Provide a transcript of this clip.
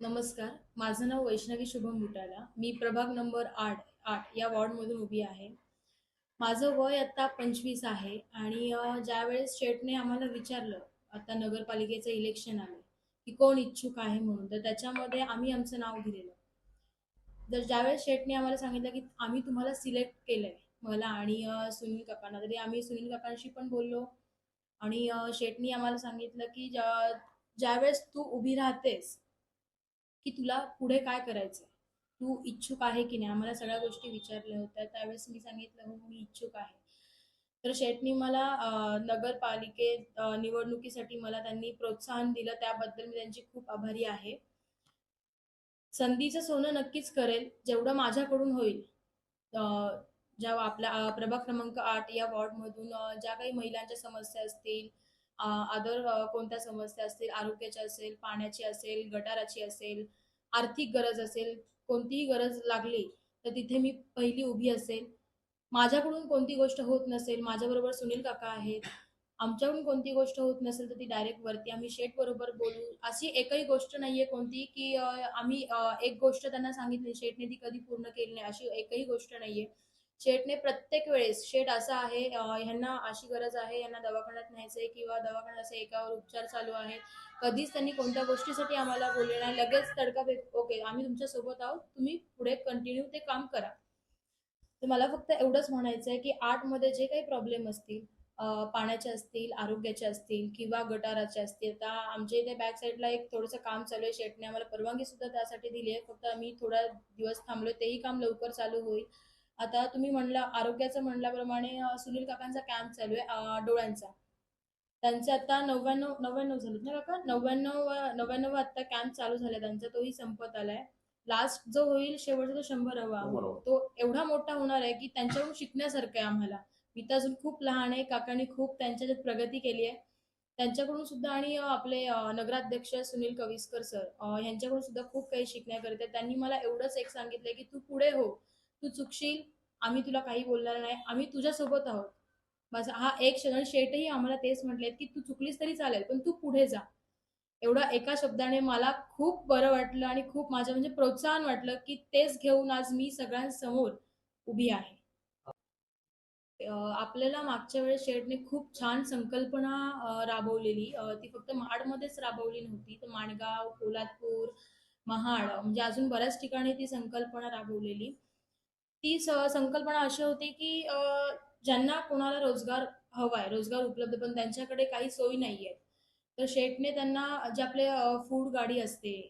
नमस्कार माझं नाव वैष्णवी शुभम बुटाला. मी प्रभाग नंबर आठ आठ या वॉर्डमधून उभी आहे. माझं वय आत्ता पंचवीस आहे आणि ज्यावेळेस शेठने आम्हाला विचारलं आता नगरपालिकेचं इलेक्शन आलं की कोण इच्छुक आहे म्हणून तर त्याच्यामध्ये आम्ही आमचं नाव दिलेलं. तर ज्यावेळेस शेठने आम्हाला सांगितलं की आम्ही तुम्हाला सिलेक्ट केलंय मला आणि सुनील काकांना तरी आम्ही सुनील काकांशी पण बोललो आणि शेटनी आम्हाला सांगितलं की ज्या ज्यावेळेस तू उभी राहतेस की तुला पुढे काय करायचंय? तू इच्छुक आहे की नाही? आम्हाला सगळ्या गोष्टी विचारल्या होत्या. त्यावेळेस मी सांगितलं हो मी इच्छुक आहे. तर शेठनी मला नगरपालिके निवडणुकीसाठी मला त्यांनी प्रोत्साहन दिलं. त्याबद्दल मी त्यांची खूप आभारी आहे. संधीचं सोनं नक्कीच करेल. जेवढं माझ्याकडून होईल. ज्या आपल्या प्रभाग क्रमांक आठ या वॉर्डमधून ज्या काही महिलांच्या समस्या असतील अदर कोणत्या समस्या असतील आरोग्याची असेल पाण्याची असेल गटाराची असेल आर्थिक गरज असेल कोणतीही गरज लागली तर तिथे मी पहिली उभी असेल. माझ्याकडून कोणती गोष्ट होत नसेल माझ्याबरोबर सुनील काका आहेत. आमच्याकडून कोणती गोष्ट होत नसेल तर ती डायरेक्ट वरती आम्ही शेठ बरोबर बोलू. अशी एकही गोष्ट नाहीये कोणती की आम्ही एक गोष्ट त्यांना सांगितली शेठने ती कधी पूर्ण केली नाही अशी एकही गोष्ट नाहीये. शेठने प्रत्येक वेळेस शेठ असं आहे ह्यांना अशी गरज आहे यांना दवाखान्यात न्यायचंय किंवा दवाखान्यात असे एकावर उपचार चालू आहे कधीच त्यांनी कोणत्या गोष्टीसाठी आम्हाला बोलले नाही. लगेच तडका ओके आम्ही तुमच्यासोबत आहोत. तुम्ही पुढे कंटिन्यू ते काम करा. तर मला फक्त एवढंच म्हणायचं आहे की आर्टमध्ये जे काही प्रॉब्लेम असतील पाण्याचे असतील आरोग्याचे असतील किंवा गटाराचे असतील आता आमच्या इथे बॅक साईडला एक थोडंसं काम चालू आहे. शेटने आम्हाला परवानगी सुद्धा त्यासाठी दिली आहे. फक्त आम्ही थोडा दिवस थांबलोय तेही काम लवकर चालू होईल. आता तुम्ही म्हणला आरोग्याचं म्हणल्याप्रमाणे सुनील काकांचा कॅम्प चालू आहे डोळ्यांचा. त्यांचे आता नव्याण्णव नव्याण्णव झालेत ना काका? नव्याण्णव नव्याण्णव आता कॅम्प चालू झाला त्यांचा तोही संपत आलाय. लास्ट जो होईल शेवटचा तो शंभर हवा बरोबर. तो एवढा मोठा होणार आहे की त्यांच्याकडून शिकण्यासारखं आहे आम्हाला. मी तर अजून खूप लहान आहे काकांनी खूप त्यांच्यात प्रगती केली आहे. त्यांच्याकडून सुद्धा आणि आपले नगराध्यक्ष सुनील कविस्कर सर यांच्याकडून सुद्धा खूप काही शिकण्याकरिता. त्यांनी मला एवढंच एक सांगितलंय की तू पुढे हो. तू चुकशील आम्ही तुला काही बोलणार नाही आम्ही तुझ्यासोबत आहोत. बस हा एक क्षण शेटही आम्हाला तेच म्हटलेत की तू चुकलीस तरी चालेल पण तू पुढे जा. एवढा एका शब्दाने मला खूप बरं वाटलं आणि खूप माझं म्हणजे प्रोत्साहन वाटलं की तेच घेऊन आज मी सगळ्यांसमोर उभी आहे. आपल्याला मागच्या वेळेस शेटने खूप छान संकल्पना राबवलेली. ती फक्त महाडमध्येच राबवली नव्हती तर माणगाव पोलादपूर महाड म्हणजे अजून बऱ्याच ठिकाणी ती संकल्पना राबवलेली. ती संकल्पना अशी होती की ज्यांना कोणाला रोजगार हवाय रोजगार उपलब्ध पण त्यांच्याकडे काही सोयी नाहीये. तर शेटने त्यांना जे आपले फूड गाडी असते